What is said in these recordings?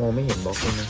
มองไม่เห็นบล็อกเลยนะ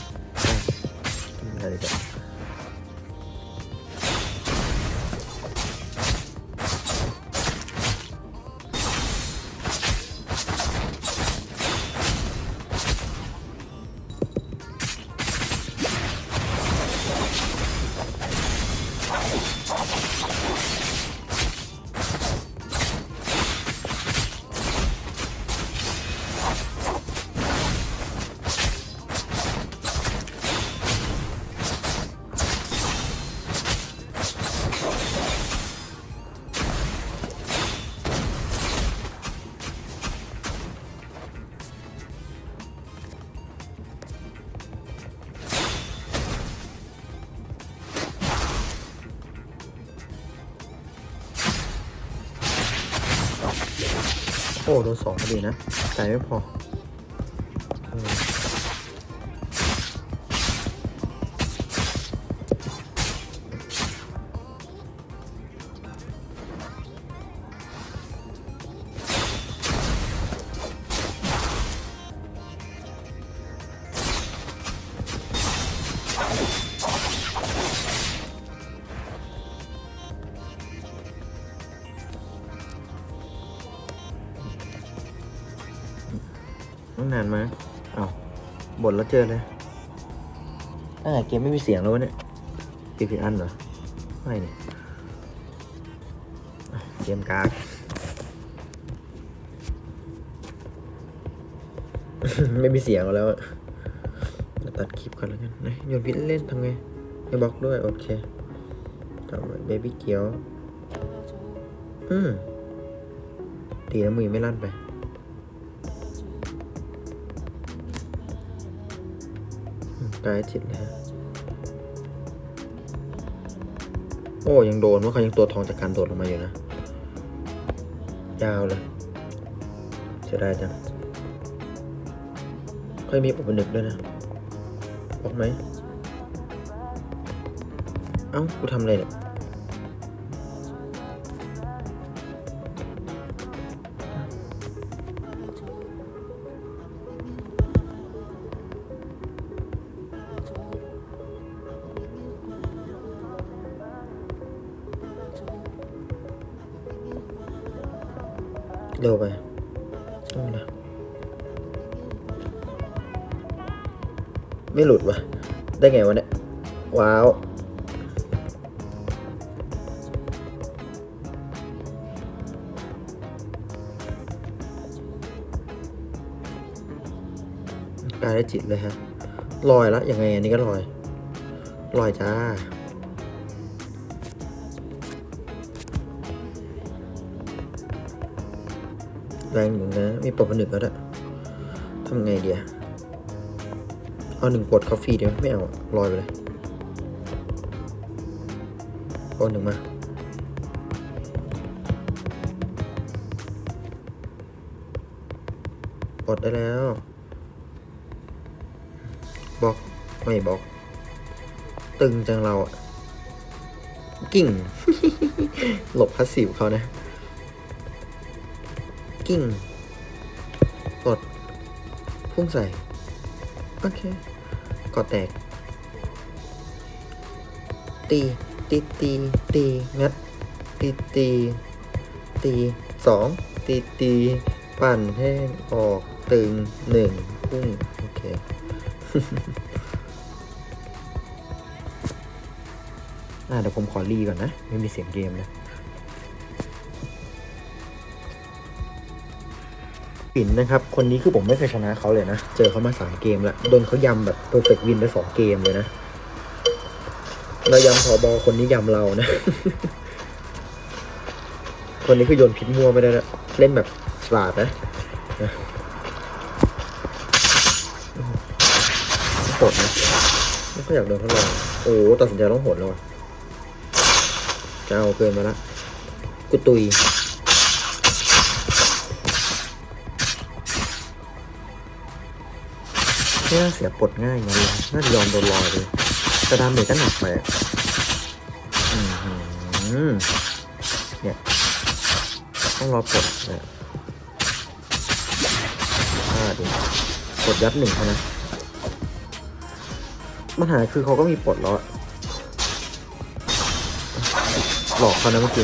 โอ้โดนสองพอดีนะใจไม่พอ นานไหมเอาบ่นแล้วเจอเลยอ่เกมไม่มีเสียงแล้ววะเนี่ยปิดผิดอันเหรอ ไม่เนี่ยเกมการ์ดไม่มีเสียงแล้วอะตัดคลิปก่อนแล้วกันนะโยนพิษเล่นทำไงไม่บล็อกด้วย โอเคต่อไปเบบี้เกียว อืมตีแล้วมือไม่ลั่นไป กายจิตเลยฮะโอ้ยังโดนว่าเขายังตัวทองจากการโดดลงมาอยู่นะ ยาวเลยเสียดาจังค่อยมีอุปนึกด้วยนะออกไหม เอ้า กูทำอะไรเนี่ย เร็วไปนะไม่หลุดวะได้ไงวะเนี่ย ว้าว กายได้จิตเลยฮะลอยล้วยังไงอันนี้ก็ลอย ลอยจ้า แรงอยู่งนะมีปลดผนึกแล้วด้วยทำไงเดียเอาหนึ่งปลดคอฟฟี่เดียวไม่เอาลอยไปเลยเอาหนึ่งมาปลดได้แล้วบอกไม่บอก ตึงจังเราอะกิ่ง หลบพาสซีฟเขานะ กิ้ง กด พุ่งใส่ โอเคกดแตก ตี ตี ตี ตี งัด ตี ตี ตีสอง ตี ตี ปั่นให้ออก ตึงหนึ่ง พุ่ง โอเคอ่าเดี๋ยวผมขอรีก่อนนะ ไม่มีเสียงเกมนะ ปิ่นนะครับ คนนี้คือผมไม่เคยชนะเขาเลยนะ เจอเขามาสามเกมแล้วโดนเขายำแบบเพอร์เฟกวินไปสองเกมเลยนะ เรายำพอบอคนนี้ยำเรานะ คนนี้คือโยนพิษมัวไม่ได้ละเล่นแบบฉลาดนะหดนะไม่ค่อยอยากโดนเท่าไหร่โอ้ตัดสินใจต้องโหดแล้วอะจะเอาเกินมาละกุตุย ไม่น่าเสียปลดง่ายไงน่าจะยอมโดนลอยเลยแต่ดาเมจก็หนักไปอืมเนี่ย ต้องรอปลดเนี่ยอ่าดูปลดยัดหนึ่งเขานะปัญหาคือเขาก็มีปลดแล้วอะหลอกเขานะเมื่อกี้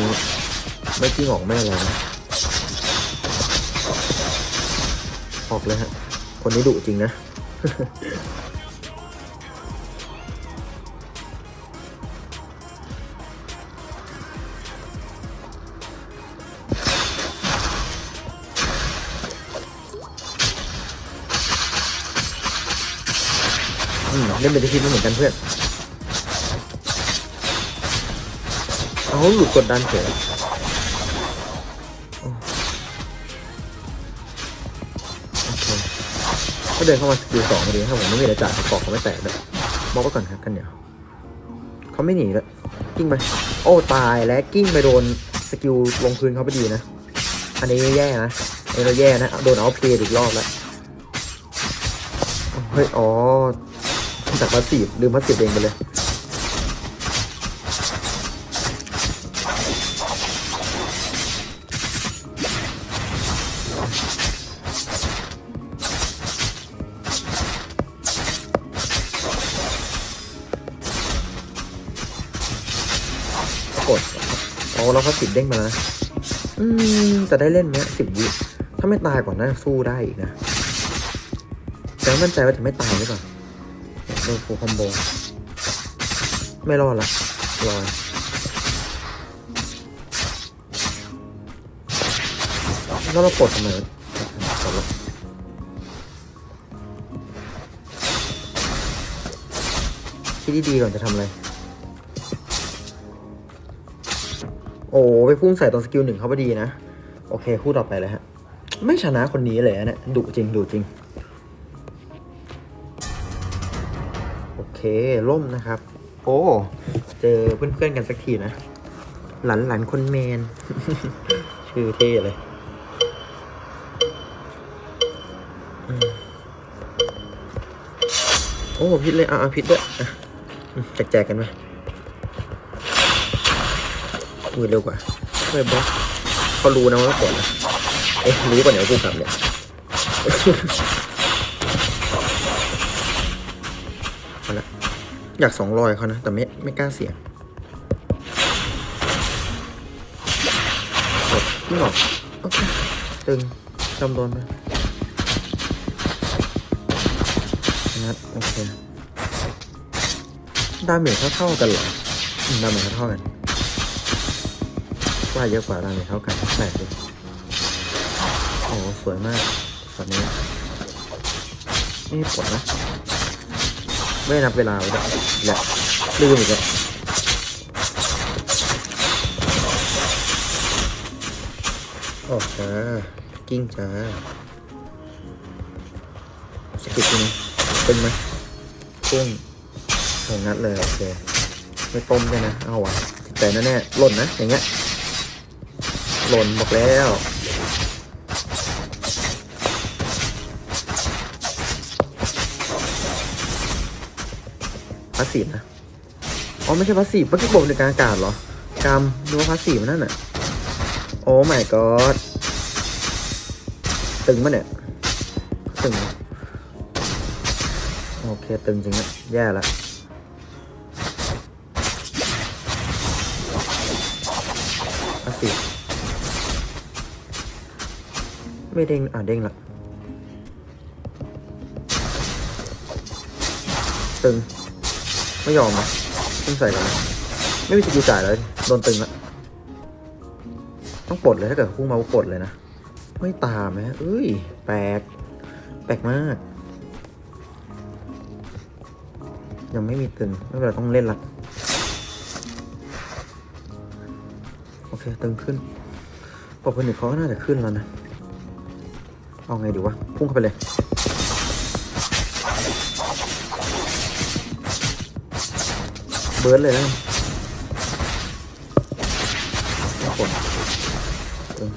ไม่จริงออกไม่อะไรนะออกเลยฮะ คนนี้ดุจริงนะ อืมเล่นเป็นที่คิดไม่เหมือนกันเพื่อน เอาหลุดกดดันเฉย เดินเข้ามาสกิลสองพอดีถ้าผมไม่มีอะไรจ่ายเขาเกเขาไม่แตกเลยมองไปก่อนครับกันเดี๋ยวเขาไม่หนีแล้วกิ้งไป โอ้ตายแล้วกิ้งไปโดนสกิลลงพื้นเขาพอดีนะ อันนี้แย่นะอันนี้เราแย่นะโดนเอาเพลย์อีกรอบแล้วเฮ้ยอ๋อจากพาสีบลืมพาสีบเองไปเลย กดอ๋อเราก็สิบเด้งมาแล้วนะอืมจะได้เล่นไหมสิบวิถ้าไม่ตายก่อนน่าจะสู้ได้อีกนะแต่ไม่มั่นใจว่าจะไม่ตายหรือเปล่าโดนฟูลคอมโบ ไม่รอดละรอดแล้วเราปลดทำไมวะปลดละคิดดีๆก่อนจะทำอะไร โอ้ไปพุ่งใส่ตอนสกิลหนึ่งเขาพอดีนะ โอเค คู่ต่อไปเลยฮะ ไม่ชนะคนนี้เลยนะเนี่ยดุจริงดุจริง โอเค ล่มนะครับ โอ้ เจอเพื่อนๆกันสักทีนะ หลันหลันคนเมน ชื่อเท่เลยโอ้พิษเลยอะพิษด้วยอะอืมแจกกันไห มือเร็วกว่าเฮ้ยบล็อกเขารู้นะว่ากดนะเอ๊ะรู้ก่อนเดี๋ยวกูกลับเนี่ยเอาละอยากสองรอยเขานะ แต่ไม่ไม่กล้าเสี่ยงกดนี่หรอกโอเคตึงจำโดนไปงัดโอเคดาเมจเท่าๆกันเหรอดาเมจเท่าๆกัน ว่าเยอะกว่าดาเมจเท่ากันแปลกเลยโอ้โหสวยมากตอนนี้นี่ปวดนะ ไม่นับเวลาไว้ด้วยแหละลืมอีกแล้วออกจ้ากิ้งจ้าสกิปนี่เป็นไหมพุ่งหงัดเลยโอเคไม่ต้มด้วยนะ เอาวะแต่นั่นแน่หล่นนะ อย่างเงี้ย หล่นบอกแล้วพาสซีฟนะ อ๋อ ไม่ใช่พาสซีฟเมื่อกี้บอกในกลางอากาศเหรอกรรมดูว่าพาสซีฟนั่นน่ะ โอ้ my god ตึงปะเนี่ย ตึง โอเค ตึงจริงนะแย่ละพาสซีฟ ไม่เด้งอะเด้งละตึง ไม่ยอมนะตึงใส่กันนะไม่มีสกิลจ่ายเลย โดนตึงละต้องปลดเลยถ้าเกิดพุ่งมาปลดเลยนะ ไม่ตามไหมเอ้ย แปลก แปลกมาก ยังไม่มีตึง ไม่เป็นไรต้องเล่นละโอเค ตึงขึ้นปกติเขาก็น่าจะขึ้นแล้วนะ เอาไงดีวะ พุ่งเข้าไปเลย เบิร์ดเลยนะไม่กดเออ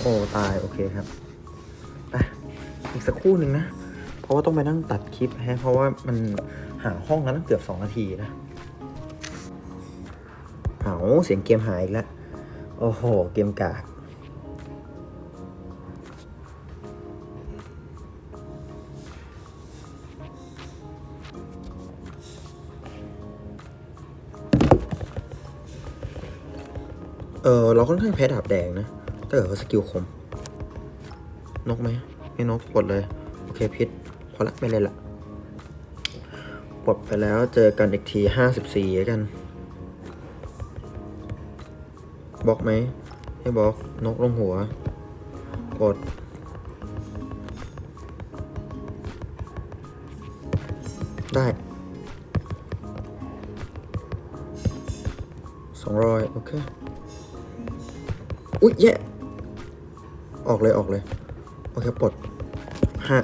โอ้ ตาย โอเคครับไปอีกสักครู่หนึ่งนะผราะว่าต้องไปนั่งตัดคลิปฮะเพราะว่ามันหาห้องกันตั้งเกือบสองนาทีนะ เอาเสียงเกมหายอีกแล้วโอ้โห เกมกากเออเราค่อนข้างแพ้ดาบแดงนะแต่เออสกิลคม นกไหมไม่นกปดเลย โอเคพิษพอละไม่เล่นละปลดไปแล้วเจอกันอีกทีห้าสิบสี่กัน บล็อกไหมให้บล็อกนกลงหัว กด ได้สองร้อยโอเค อุ๊ยแย่ออกเลยออกเลย โอเคปลดฮะ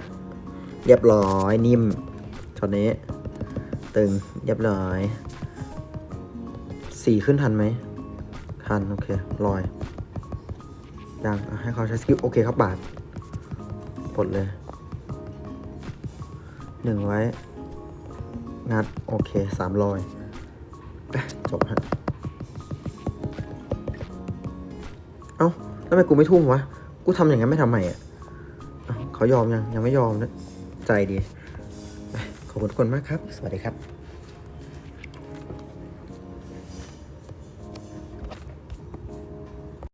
เรียบร้อยนิ่มช็อตนี้ ตึงเรียบร้อย สี่ขึ้นทันไหม ทันโอเคลอยยังให้เขาใช้สกิลโอเคครับบาทปลดเลยหนึ่งไว้ งัด โอเคสามรอยจบฮะเอ้า แล้วทำไมกูไม่ทุ่มวะ กูทำอย่างนั้นไม่ทำไมอะเขายอมยัง ยังไม่ยอมนะ ใจดี ขอบคุณทุกคนมากครับ สวัสดีครับ